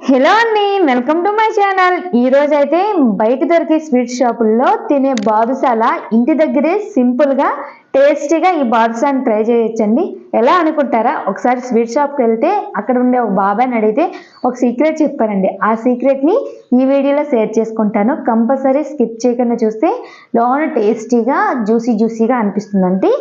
Hello అండి welcome to my channel. ఈ అయితే బయట దొరికే స్వీట్ షాపుల్లో తినే బాదుసాల ఇంటి దగ్గరే సింపుల్గా టేస్టీగా ఈ బాదుసాని ట్రై చేయొచ్చండి. ఎలా అనుకుంటారా? ఒకసారి స్వీట్ షాప్కి వెళ్తే అక్కడ ఉండే ఒక బాబాయ్ని అడిగితే ఒక సీక్రెట్ చెప్పారండి. ఆ సీక్రెట్ని ఈ వీడియోలో షేర్ చేసుకుంటాను. కంపల్సరీ స్కిప్ చేయకుండా చూస్తే లోన టేస్టీగా జ్యూసీ జ్యూసీగా అనిపిస్తుందండి.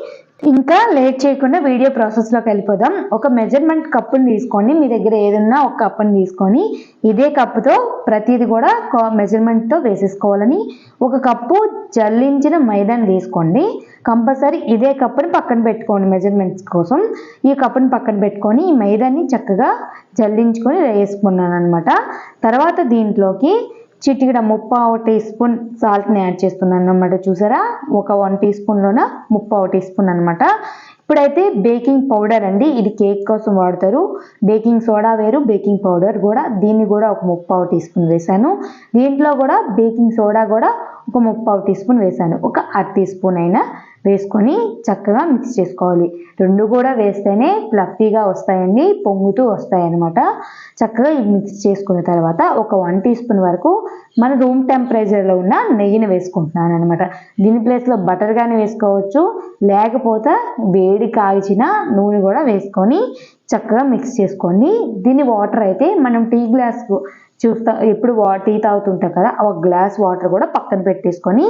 ఇంకా లేట్ చేయకుండా వీడియో ప్రాసెస్లోకి వెళ్ళిపోదాం. ఒక మెజర్మెంట్ కప్పుని తీసుకోండి మీ దగ్గర ఏదన్నా ఒక కప్పుని తీసుకొని ఇదే కప్పుతో ప్రతిది కూడా మెజర్మెంట్తో వేసేసుకోవాలని. ఒక కప్పు జల్లించిన మైదాని తీసుకోండి. కంపల్సరీ ఇదే కప్పుని పక్కన పెట్టుకోండి మెజర్మెంట్స్ కోసం. ఈ కప్పుని పక్కన పెట్టుకొని ఈ మైదాన్ని చక్కగా జల్లించుకొని వేసుకున్నాను అనమాట తర్వాత దీంట్లోకి చిటికిడ ముప్పావు టీ స్పూన్ సాల్ట్ని యాడ్ చేస్తున్నాను అనమాట చూసారా? ఒక వన్ టీ స్పూన్లోన ముప్పావు టీ స్పూన్ అనమాట ఇప్పుడైతే బేకింగ్ పౌడర్ అండి ఇది కేక్ కోసం వాడతారు. బేకింగ్ సోడా వేరు బేకింగ్ పౌడర్ కూడా. దీన్ని కూడా ఒక ముప్పావు టీ స్పూన్ వేసాను దీంట్లో కూడా బేకింగ్ సోడా కూడా ఒక ముప్పావు టీ స్పూన్ వేసాను ఒక అర టీ స్పూన్ అయినా వేసుకొని చక్కగా మిక్స్ చేసుకోవాలి. రెండు కూడా వేస్తేనే ఫ్లఫీగా వస్తాయండి పొంగుతూ వస్తాయి అన్నమాట చక్కగా మిక్స్ చేసుకున్న తర్వాత ఒక వన్ టీ స్పూన్ వరకు మన రూమ్ టెంపరేచర్లో ఉన్న నెయ్యిని వేసుకుంటున్నాను అనమాట దీని ప్లేస్లో బటర్ కానీ వేసుకోవచ్చు లేకపోతే వేడి కాల్చిన నూనె కూడా వేసుకొని చక్కగా మిక్స్ చేసుకోండి. దీని వాటర్ అయితే మనం టీ గ్లాస్కు చూస్తా ఎప్పుడు వా టీ తాగుతుంటాం కదా ఒక గ్లాస్ వాటర్ కూడా పక్కన పెట్టేసుకొని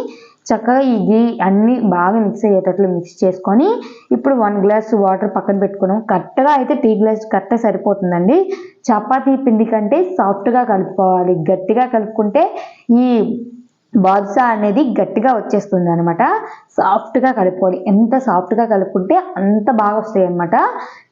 చక్కగా ఈ అన్నీ బాగా మిక్స్ అయ్యేటట్లు మిక్స్ చేసుకొని ఇప్పుడు వన్ గ్లాస్ వాటర్ పక్కన పెట్టుకున్నాం. కరెక్ట్గా అయితే టీ గ్లాస్ కరెక్ట్గా సరిపోతుందండి. చపాతీ పిండి కంటే సాఫ్ట్గా కలుపుకోవాలి. గట్టిగా కలుపుకుంటే ఈ బాదుసా అనేది గట్టిగా వచ్చేస్తుంది అనమాట సాఫ్ట్గా కలుపుకోవాలి. ఎంత సాఫ్ట్గా కలుపుకుంటే అంత బాగా వస్తాయి అనమాట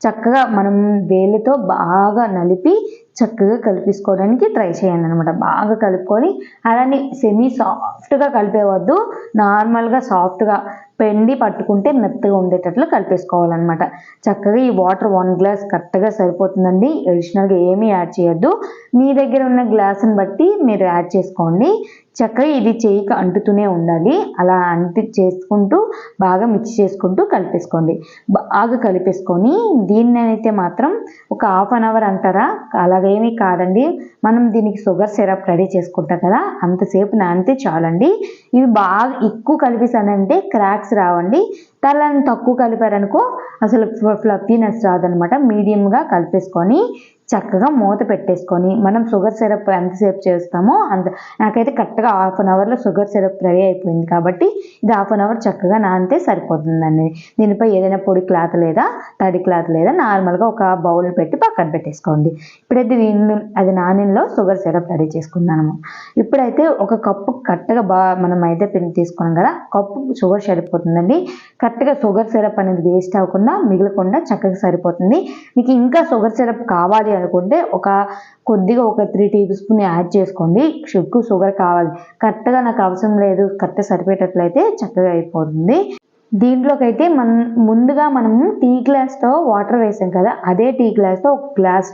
చక్కగా మనం వేలితో బాగా నలిపి చక్కగా కలిపేసుకోవడానికి ట్రై చేయండి అనమాట బాగా కలుపుకొని అలానే సెమీ సాఫ్ట్గా కలిపేవద్దు నార్మల్గా సాఫ్ట్గా పెండి పట్టుకుంటే మెత్తగా ఉండేటట్లు కలిపేసుకోవాలన్నమాట. చక్కగా ఈ వాటర్ వన్ గ్లాస్ కరెక్ట్గా సరిపోతుందండి. అడిషనల్గా ఏమీ యాడ్ చేయొద్దు. మీ దగ్గర ఉన్న గ్లాసుని బట్టి మీరు యాడ్ చేసుకోండి. చక్కగా ఇది చేయికి అంటుతూనే ఉండాలి. అలా అంటి చేసుకుంటూ బాగా మిక్స్ చేసుకుంటూ కలిపేసుకోండి. బాగా కలిపేసుకొని దీన్ని అయితే మాత్రం ఒక హాఫ్ అన్ అవర్ అంటారా? అలా అవేమీ కాదండి. మనం దీనికి షుగర్ సిరప్ రెడీ చేసుకుంటాం కదా అంతసేపు నానితే చాలండి. ఇవి బాగా ఎక్కువ కలిపేసానంటే క్రాక్స్ రావండి. తలని తక్కువ కలిపారనుకో అసలు ఫ్లఫీనెస్ రాదనమాట. మీడియంగా కలిపేసుకొని చక్కగా మూత పెట్టేసుకొని మనం షుగర్ సిరప్ ఎంతసేపు చేస్తామో అంత నాకైతే కరెక్ట్గా హాఫ్ అన్ అవర్లో షుగర్ సిరప్ రెడీ అయిపోయింది కాబట్టి ఇది హాఫ్ అన్ అవర్ చక్కగా నానితే సరిపోతుందండి. దీనిపై ఏదైనా పొడి క్లాత్ లేదా తడి క్లాత్ లేదా నార్మల్గా ఒక బౌల్ పెట్టి పక్కన పెట్టేసుకోండి. ఇప్పుడైతే దీన్ని అది నానిలో షుగర్ సిరప్ రెడీ చేసుకుందాము. ఇప్పుడైతే ఒక కప్పు కరెక్ట్గా బా మనం అయితే పిండి తీసుకున్నాం కదా కప్పు షుగర్ సరిపోతుందండి. కరెక్ట్గా షుగర్ సిరప్ అనేది వేస్ట్ అవ్వకుండా మిగలకుండా చక్కగా సరిపోతుంది. మీకు ఇంకా షుగర్ సిరప్ కావాలి అనుకుంటే ఒక కొద్దిగా ఒక త్రీ టేబుల్ స్పూన్ యాడ్ చేసుకోండి. ఎక్కువ షుగర్ కావాలి. కరెక్ట్గా నాకు అవసరం లేదు. కరెక్ట్ సరిపోయేటట్లయితే చక్కగా అయిపోతుంది. దీంట్లోకైతే మన ముందుగా మనము టీ గ్లాస్తో వాటర్ వేసాం కదా అదే టీ గ్లాస్తో ఒక గ్లాస్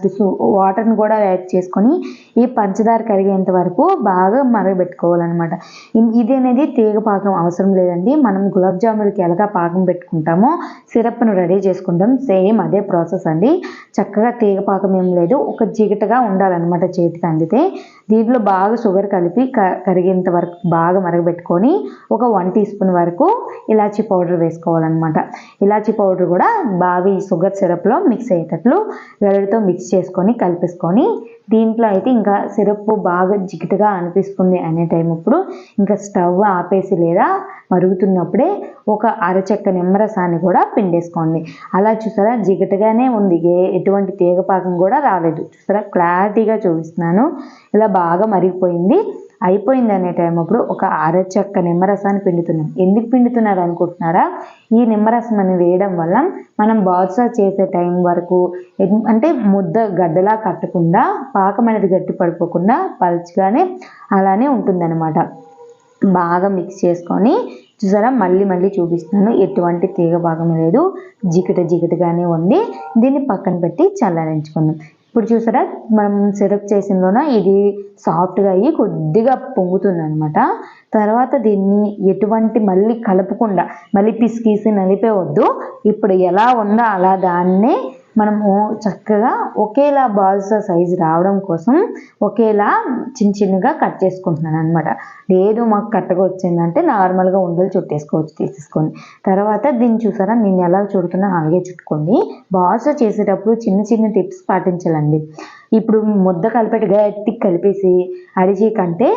వాటర్ని కూడా యాడ్ చేసుకొని ఈ పంచదార కరిగేంత వరకు బాగా మరగబెట్టుకోవాలన్నమాట. ఇది అనేది తీగ పాకం అవసరం లేదండి. మనం గులాబ్ జాములకి ఎలాగా పాకం పెట్టుకుంటామో సిరప్ను రెడీ చేసుకుంటాం. సేమ్ అదే ప్రాసెస్ అండి. చక్కగా తీగ పాకం ఏం లేదు. ఒక జిగటగా ఉండాలన్నమాట చేతికి అందితే. దీంట్లో బాగా షుగర్ కలిపి కరిగేంత వరకు బాగా మరగబెట్టుకొని ఒక వన్ టీ స్పూన్ వరకు ఇలాచి పౌడర్ పౌడర్ వేసుకోవాలన్నమాట. ఇలాచీ పౌడర్ కూడా బావి షుగర్ సిరప్లో మిక్స్ అయ్యేటట్లు వెల్లడితో మిక్స్ చేసుకొని కలిపేసుకొని దీంట్లో అయితే ఇంకా సిరప్ బాగా జిగటగా అనిపిస్తుంది అనే టైం ఇప్పుడు ఇంకా స్టవ్ ఆపేసి లేదా మరుగుతున్నప్పుడే ఒక అరచెక్క నిమ్మరసాన్ని కూడా పిండేసుకోండి. అలా చూసారా? జిగటగానే ఉంది. ఏ ఎటువంటి తీగపాకం కూడా రాలేదు. చూసారా? క్లారిటీగా చూపిస్తున్నాను. ఇలా బాగా మరిగిపోయింది. అయిపోయింది అనే టైం అప్పుడు ఒక అరచెక్క నిమ్మరసాన్ని పిండుతున్నాం. ఎందుకు పిండుతున్నారు అనుకుంటున్నారా? ఈ నిమ్మరసం అని వేయడం వల్ల మనం బాదుసా చేసే టైం వరకు అంటే ముద్ద గడ్డలా కట్టకుండా పాకం అనేది గట్టి పడిపోకుండా పలుచగానే అలానే ఉంటుందన్నమాట. బాగా మిక్స్ చేసుకొని చూసారా? మళ్ళీ మళ్ళీ చూపిస్తున్నాను. ఎటువంటి తీగ భాగం లేదు. జిగట జిగటగానే ఉంది. దీన్ని పక్కన పెట్టి చల్లారించుకుందాం. ఇప్పుడు చూసారా? మనం సిరప్ చేసినలోన ఇది సాఫ్ట్గా అయ్యి కొద్దిగా పొంగుతుంది అనమాట తర్వాత దీన్ని ఎటువంటి మళ్ళీ కలపకుండా మళ్ళీ పిసికేసి నలిపేవద్దు. ఇప్పుడు ఎలా ఉందో అలా దాన్నే మనము చక్కగా ఒకేలా బాల్స్ సైజు రావడం కోసం ఒకేలా చిన్న చిన్నగా కట్ చేసుకుంటున్నాను అనమాట లేదు మాకు కట్టగా వచ్చిందంటే నార్మల్గా ఉండలు చుట్టేసుకోవచ్చు తీసేసుకొని. తర్వాత దీన్ని చూసారా? నేను ఎలా చుడుతున్నా అలాగే చుట్టుకోండి. బాల్స్ చేసేటప్పుడు చిన్న చిన్న టిప్స్ పాటించాలండి. ఇప్పుడు ముద్ద కలిపేటి గట్టి కలిపేసి అడిచి కంటే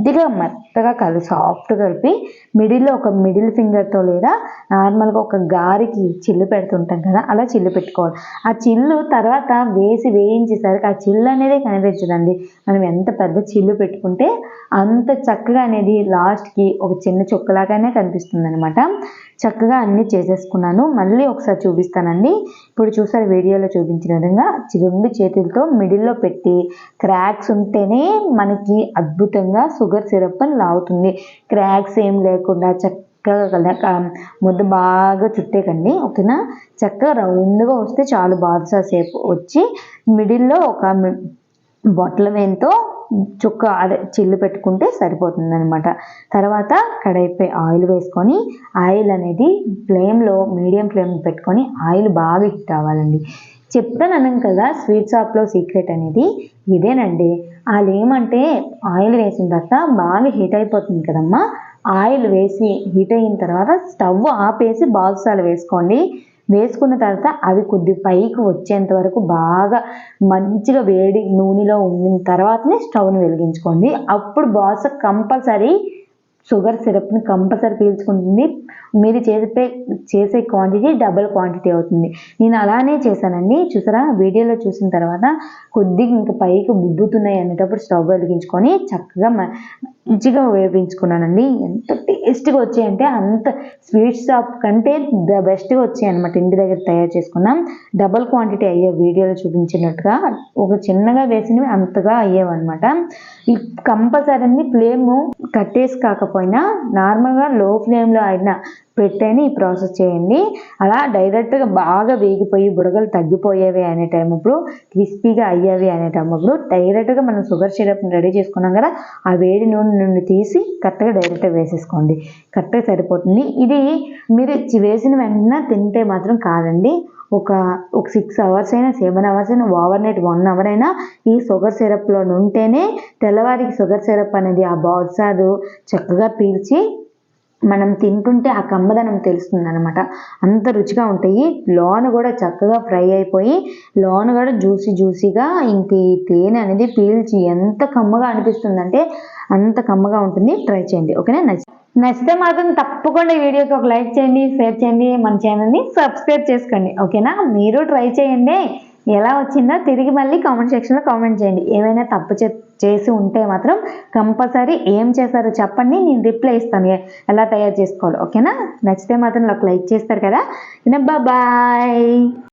కొద్దిగా మెత్తగా కలిపి సాఫ్ట్ కలిపి మిడిల్లో ఒక మిడిల్ ఫింగర్తో లేదా నార్మల్గా ఒక గారికి చిల్లు పెడుతుంటాం కదా అలా చిల్లు పెట్టుకోవాలి. ఆ చిల్లు తర్వాత వేసి వేయించేసరికి ఆ చిల్లు అనేది కనిపించదండి. మనం ఎంత పెద్ద చిల్లు పెట్టుకుంటే అంత చక్కగా అనేది లాస్ట్కి ఒక చిన్న చుక్కలాగానే కనిపిస్తుంది అనమాట చక్కగా అన్నీ చేసేసుకున్నాను. మళ్ళీ ఒకసారి చూపిస్తానండి. ఇప్పుడు చూసారు వీడియోలో చూపించిన విధంగా రెండు చేతులతో మిడిల్లో పెట్టి క్రాక్స్ ఉంటేనే మనకి అద్భుతంగా షుగర్ సిరప్ అని లాగుతుంది. క్రాక్స్ ఏం లేకుండా చక్కగా ముద్ద బాగా చుట్టేకండి. ఓకేనా? చక్కగా రౌండ్గా వస్తే చాలు బాదుసా సేపు వచ్చి మిడిల్లో ఒక మి- బొట్టల వేంతో చుక్క అదే చిల్లు పెట్టుకుంటే సరిపోతుంది అనమాట తర్వాత కడాయిపై ఆయిల్ వేసుకొని ఆయిల్ అనేది ఫ్లేమ్లో మీడియం ఫ్లేమ్ పెట్టుకొని ఆయిల్ బాగా హిట్ అవ్వాలండి. చెప్తాను కదా స్వీట్ షాప్లో సీక్రెట్ అనేది ఇదేనండి. వాళ్ళు ఏమంటే ఆయిల్ వేసిన తర్వాత బాగా హీట్ అయిపోతుంది కదమ్మా. ఆయిల్ వేసి హీట్ అయిన తర్వాత స్టవ్ ఆపేసి బాదుసాలు వేసుకోండి. వేసుకున్న తర్వాత అవి కొద్ది పైకి వచ్చేంత వరకు బాగా మంచిగా వేడి నూనెలో ఉండిన తర్వాతనే స్టవ్ని వెలిగించుకోండి. అప్పుడు బాస్ కంపల్సరీ షుగర్ సిరప్ని కంపల్సరీ పీల్చుకుంటుంది. మీరు చేసే చేసే క్వాంటిటీ డబుల్ క్వాంటిటీ అవుతుంది. నేను అలానే చేశానండి. చూసారా? వీడియోలో చూసిన తర్వాత కొద్దిగా ఇంకా పైకి బుబ్బుతున్నాయి అనేటప్పుడు స్టవ్ వెలిగించుకొని చక్కగా మ- మంచిగా వేపించుకున్నానండి ఎంత టేస్ట్గా వచ్చాయంటే అంత స్వీట్ షాప్ కంటే ద బెస్ట్గా వచ్చాయి అనమాట ఇంటి దగ్గర తయారు చేసుకున్నాం. డబల్ క్వాంటిటీ అయ్యే వీడియోలో చూపించినట్టుగా ఒక చిన్నగా వేసినవి అంతగా అయ్యేవన్నమాట. ఈ కంపల్సరీ ఫ్లేమ్ కట్టేసి కాకపోయినా నార్మల్గా లో ఫ్లేమ్లో అయినా పెట్టని ఈ ప్రాసెస్ చేయండి. అలా డైరెక్ట్గా బాగా వేగిపోయి బుడగలు తగ్గిపోయేవి అనే టైం అప్పుడు క్రిస్పీగా అయ్యేవి అనే టైం అప్పుడు డైరెక్ట్గా మనం షుగర్ సిరప్ని రెడీ చేసుకున్నాం కదా ఆ వేడి నూనె నుండి తీసి కరెక్ట్గా డైరెక్ట్గా వేసేసుకోండి. కరెక్ట్గా సరిపోతుంది. ఇది మీరు వేసిన వెంటనే తింటే మాత్రం కాదండి. ఒక ఒక సిక్స్ అవర్స్ అయినా సెవెన్ అవర్స్ అయినా ఓవర్ నైట్ వన్ అవర్ అయినా ఈ షుగర్ సిరప్లో ఉంటేనే తెల్లవారికి షుగర్ సిరప్ అనేది ఆ బాల్సాలు చక్కగా పీల్చి మనం తింటుంటే ఆ కమ్మదనం తెలుస్తుంది అనమాట అంత రుచిగా ఉంటాయి. లోన కూడా చక్కగా ఫ్రై అయిపోయి లోన కూడా జ్యూసీ జ్యూసీగా ఇంక ఈ తేనె అనేది పీల్చి ఎంత కమ్మగా అనిపిస్తుందంటే అంత కమ్మగా ఉంటుంది. ట్రై చేయండి. ఓకేనా? నచ్చి నచ్చితే మాత్రం తప్పకుండా ఈ వీడియోకి ఒక లైక్ చేయండి షేర్ చేయండి. మన ఛానల్ని సబ్స్క్రైబ్ చేసుకోండి. ఓకేనా? మీరు ట్రై చేయండి. ఎలా వచ్చిందో తిరిగి మళ్ళీ కామెంట్ సెక్షన్లో కామెంట్ చేయండి. ఏమైనా తప్పు చే చేసి ఉంటే మాత్రం కంపల్సరీ ఏం చేశారో చెప్పండి నేను రిప్లై ఇస్తాను. ఎలా తయారు చేసుకోవాలో. ఓకేనా? నచ్చితే మాత్రం ఒక లైక్ చేస్తారు కదా. బాయ్